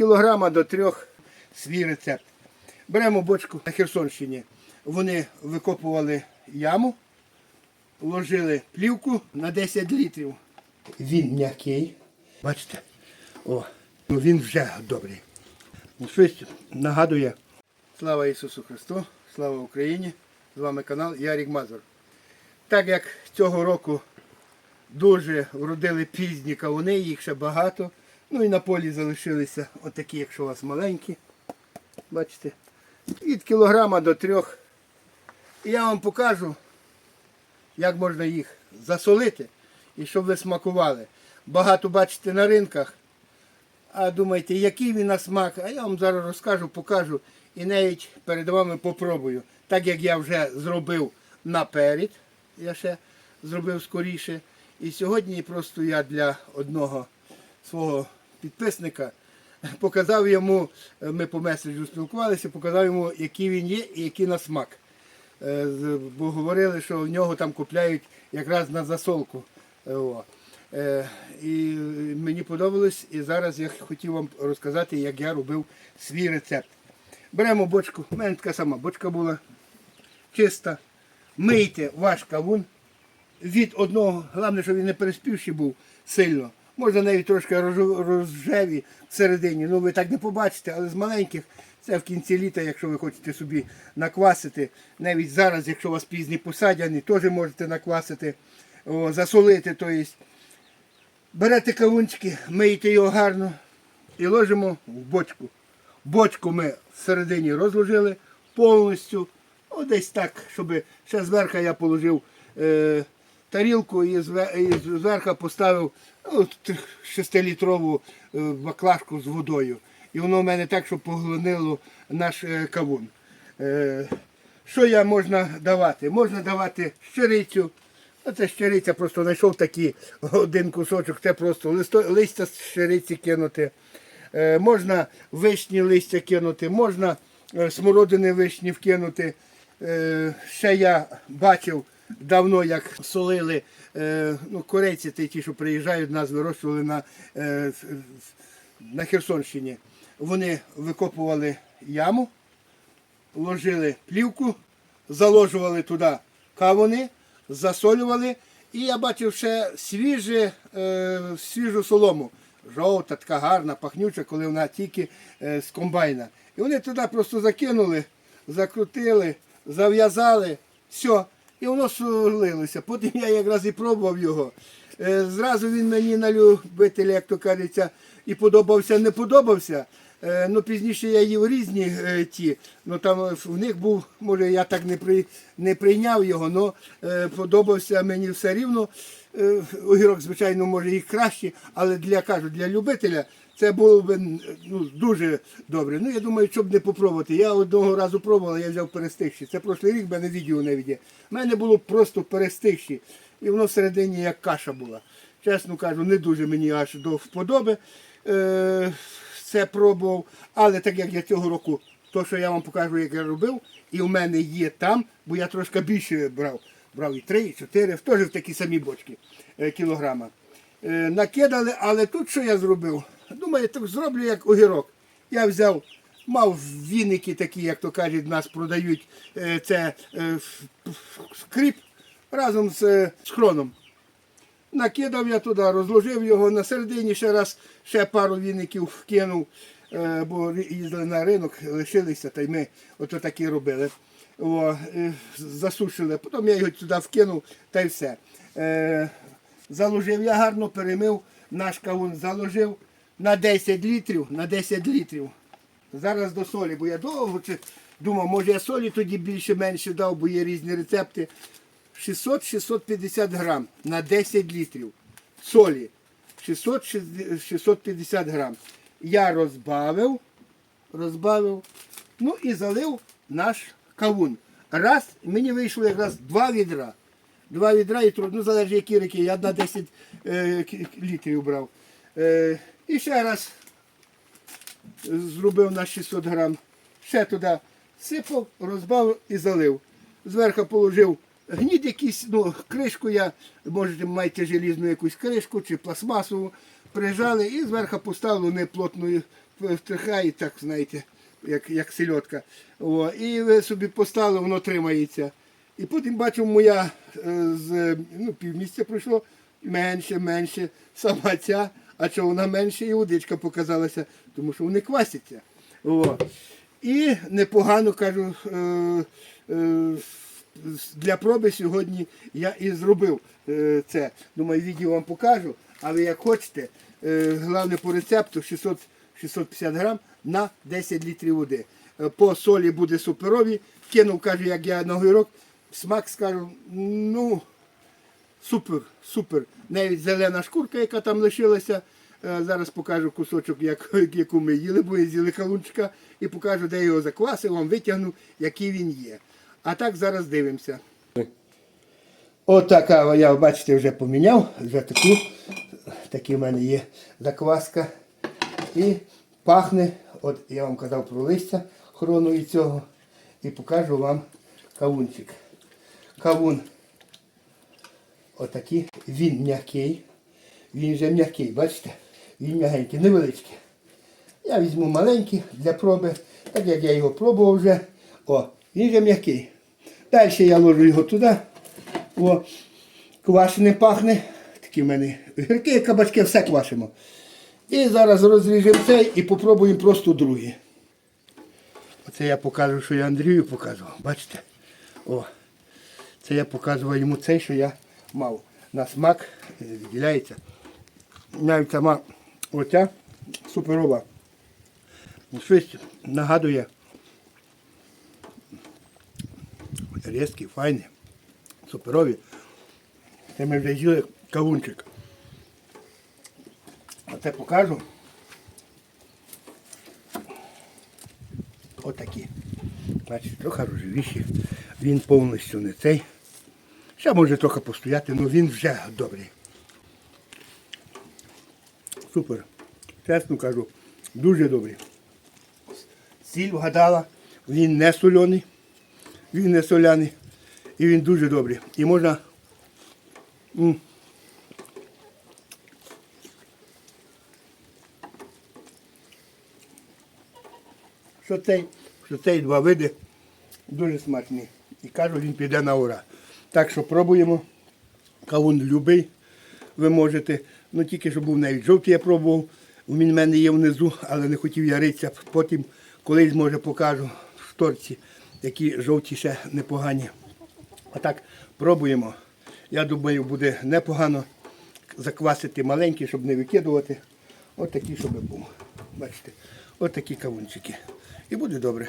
кілограма до трьох свій рецепт. Беремо бочку на Херсонщині. Вони викопували яму, ложили плівку на 10 літрів. Він м'який. Бачите? О, ну він вже добрий. Ну, Щось нагадує. Слава Ісусу Христу, слава Україні! З вами канал Ярік Мазур. Так як цього року дуже вродили пізні кавуни, їх ще багато. Ну і на полі залишилися отакі, якщо у вас маленькі. Бачите, від кілограма до трьох. І я вам покажу, як можна їх засолити і щоб ви смакували. Багато бачите на ринках. А думаєте, який він на смак? А я вам зараз розкажу, покажу і навіть перед вами попробую. Так як я вже зробив наперед, я ще зробив скоріше. І сьогодні просто я для одного свого підписника показав йому, е, ми по меседжу спілкувалися, показав йому, який він є і який на смак. Е, Бо говорили, що в нього там купляють якраз на засолку. Е, І мені подобалось, і зараз я хотів вам розказати, як я робив свій рецепт. Беремо бочку, у мене така сама бочка була чиста. Мийте ваш кавун від одного, головне, щоб він не переспівший був сильно. Можна навіть трошки розжеві всередині. Ну ви так не побачите, але з маленьких це в кінці літа, якщо ви хочете собі наквасити. Навіть зараз, якщо у вас пізні посадяні, теж можете наквасити, о, засолити. Тобто берете кавунчики, миєте його гарно і ложимо в бочку. Бочку ми всередині розложили повністю. О, десь так, щоб ще зверху я положив е, тарілку і зверху поставив 6-літрову е, баклажку з водою. І воно в мене так, щоб поглинило наш е, кавун. Е, що я можна давати? Можна давати щирицю. Оце щириця просто знайшов такий один кусочок, це просто листя з щириці кинути. Можна вишні листя кинути, можна смородини вишні вкинути. Ще я бачив давно, як солили е, ну, корейці, ті, що приїжджають, нас вирощували на, е, на Херсонщині. Вони викопували яму, ложили плівку, заложували туди кавуни, засолювали. І я бачив ще свіже, е, свіжу солому. Жовта, така гарна, пахнюча, коли вона тільки з комбайна. І вони туди просто закинули, закрутили, зав'язали, все. І воно солилося. Потім я якраз і пробував його. Е, Зразу він мені на любителя, як то кажеться, і подобався, не подобався. Е, Ну, пізніше я їв різні е, ті. Ну там в них був, може, я так не при, не прийняв його, але подобався мені все рівно. Огірок, звичайно, може і краще, але для кажу, для любителя це було б ну, дуже добре. Ну, я думаю, щоб не попробувати. Я одного разу пробував, я взяв перестигші. Це прошлий рік в мене відео не віде. У мене було просто перестигші. І воно всередині як каша була. Чесно кажу, не дуже мені аж до вподоби. Е, це пробував. Але так як я цього року, то, що я вам покажу, як я робив, і в мене є там, бо я трошки більше брав. Брав і три, і чотири, теж в такі самі бочки е, кілограма. Е, накидали, але тут що я зробив? Думаю, так зроблю як огірок. Я взяв, мав віники такі, як то кажуть, нас продають е, це е, скріп разом з, е, хроном. Накидав я туди, розложив його на середині, ще раз ще пару віників вкинув, бо їздили на ринок, лишилися, та й ми ото такі робили. О, засушили. Потім я його туди вкинув та й все. Заложив я гарно, перемив наш кавун, заложив на 10 літрів, на 10 літрів. Зараз до солі, бо я довго думав, може я солі тоді більше-менше дав, бо є різні рецепти. 600-650 грам на 10 літрів солі. 600-650 грам. Я розбавив, розбавив, ну і залив наш кавун. Раз, мені вийшло якраз два відра. Два відра і трудно, ну, залежить які реки, я на 10 е, літрів брав. Е, і ще раз зробив на 600 грам. Ще туди сипав, розбавив і залив. Зверху положив гнід якийсь, ну, кришку я, можете маєте желізну якусь кришку чи пластмасову, прижали і зверху поставили плотною втрихає, так, знаєте, як, як сельодка. О, і собі поставили, воно тримається. І потім бачу, моя е, з ну, півмісяця пройшло менше, менше, сама ця, а що вона менше і водичка показалася, тому що вони квасяться. О. І непогано кажу, е, е, для проби сьогодні я і зробив е, це. Думаю, відео вам покажу, але як хочете, головне по рецепту 600, 650 грам на 10 літрів води. По солі буде суперові. Кинув, кажу, як я на огірок, смак скажу, ну, супер, супер. Навіть зелена шкурка, яка там лишилася. Е, Зараз покажу кусочок, як, яку ми їли, бо з'їли калунчика, і покажу, де його заквасив, вам витягну, який він є. А так зараз дивимося. Отака я, бачите, вже поміняв, вже таку. Такі в мене є закваска. І пахне, от я вам казав про листя хрону і цього. І покажу вам кавунчик. Кавун отакий, він м'який. Він вже м'який, бачите? Він м'ягенький, невеличкий. Я візьму маленький для проби, так як я його пробував вже. О, він вже м'який. Далі я ложу його туди. О, квашене пахне. Такі в мене гірки, кабачки, все квашимо. І зараз розріжемо цей і попробуємо просто другий. Оце я покажу, що я Андрію показував. Бачите? О, це я показував йому цей, що я мав. На смак е, відділяється. Навіть сама оця суперова. Щось нагадує. Різкі, файні, суперові. Це ми вже їли кавунчик. Оце покажу. Отакі. Бачите, трохи рожевіші. Він повністю не цей. Ще може трохи постояти, але він вже добрий. Супер. Чесно кажу, дуже добрий. Сіль вгадала, він не соляний, він не соляний. І він дуже добрий. І можна. Що цей, що цей два види дуже смачні. І кажу, він піде на ура. Так що пробуємо. Кавун любий, ви можете. Ну тільки що був навіть жовтий, я пробував. В мене є внизу, але не хотів я ритися. Потім колись, може, покажу в шторці, які жовті ще непогані. А так, пробуємо. Я думаю, буде непогано заквасити маленькі, щоб не викидувати. От такі, щоб був. Бачите, от такі кавунчики. І буде добре.